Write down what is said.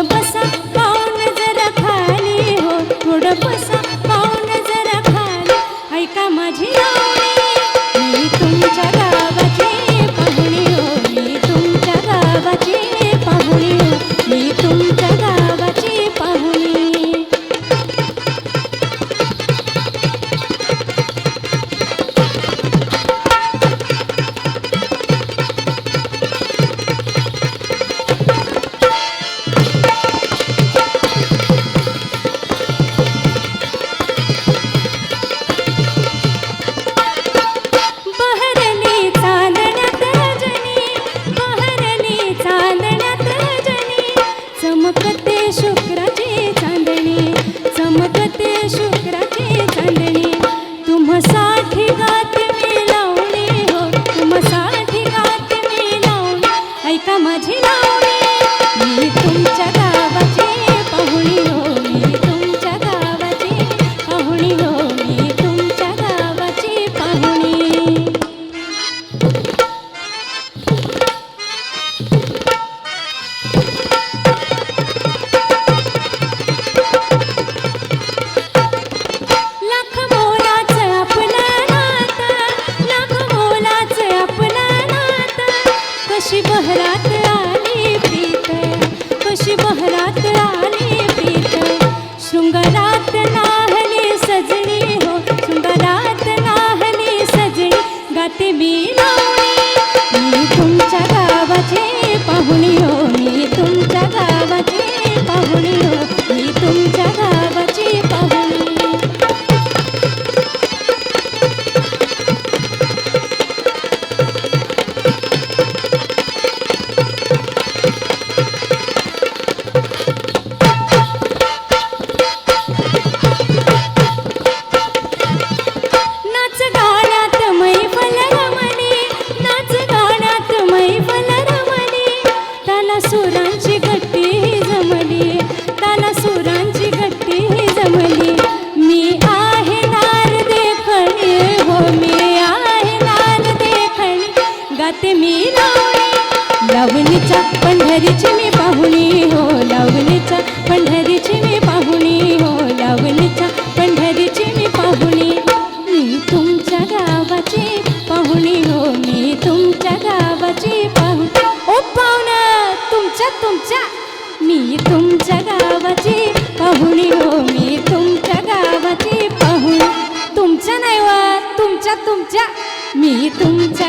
campanha, mal হাত না ते मी लावणी. लावणीच्या पंढरीची मी पाहुणी हो लावणीच्या पंढरीची मी पाहुणी हो लावणीच्या पंढरीची मी पाहुणी. मी तुमच्या गावाची पाहुणी हो मी तुमच्या गावाची पाहुणी. ओ पाहुणा तुमच्या तुमच्या. मी तुमच्या गावाची पाहुणी हो मी तुमच्या गावाची पाहुणी. तुमच्या नाही वा तुमच्या तुमच्या. मी तुमच्या